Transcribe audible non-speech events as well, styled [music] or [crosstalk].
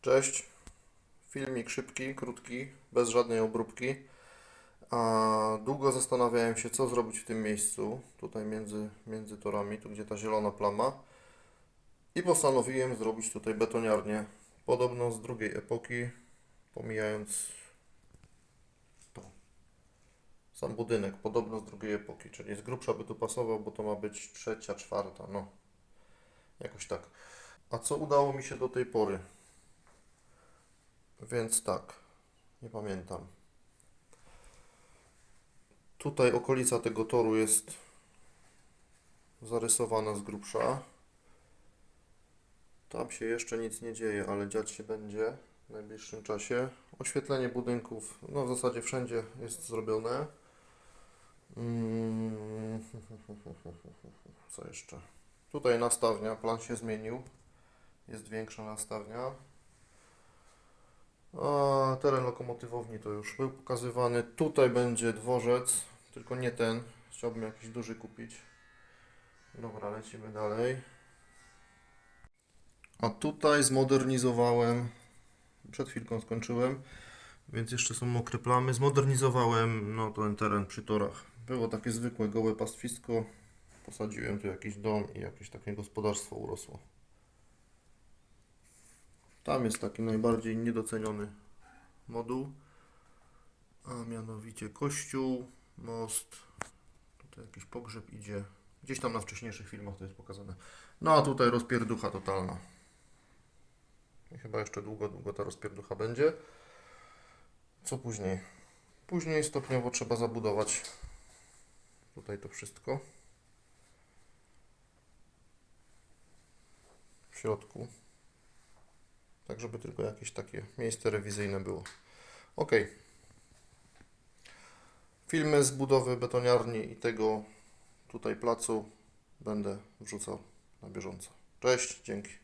Cześć. Filmik szybki, krótki, bez żadnej obróbki. A długo zastanawiałem się, co zrobić w tym miejscu, tutaj między, między torami, tu gdzie ta zielona plama. I postanowiłem zrobić tutaj betoniarnię, podobno z drugiej epoki, pomijając to. Sam budynek, podobno z drugiej epoki, czyli z grubsza by tu pasował, bo to ma być trzecia, czwarta, no. Jakoś tak. A co udało mi się do tej pory? Więc tak, nie pamiętam. Tutaj okolica tego toru jest zarysowana z grubsza. Tam się jeszcze nic nie dzieje, ale dziać się będzie w najbliższym czasie. Oświetlenie budynków, no w zasadzie wszędzie jest zrobione. Mm, [laughs] Co jeszcze? Tutaj nastawnia, plan się zmienił. Jest większa nastawnia. A teren lokomotywowni to już był pokazywany. Tutaj będzie dworzec, tylko nie ten. Chciałbym jakiś duży kupić. Dobra, lecimy dalej. A tutaj zmodernizowałem. Przed chwilką skończyłem, więc jeszcze są mokre plamy. Zmodernizowałem no, ten teren przy torach. Było takie zwykłe gołe pastwisko. Posadziłem tu jakiś dom i jakieś takie gospodarstwo urosło. Tam jest taki najbardziej niedoceniony moduł, a mianowicie kościół, most, tutaj jakiś pogrzeb idzie, gdzieś tam na wcześniejszych filmach to jest pokazane. No a tutaj rozpierducha totalna. I chyba jeszcze długo, długo ta rozpierducha będzie. Co później? Później stopniowo trzeba zabudować tutaj to wszystko. W środku tak żeby tylko jakieś takie miejsce rewizyjne było. Ok. Filmy z budowy betoniarni i tego tutaj placu będę wrzucał na bieżąco. Cześć, dzięki.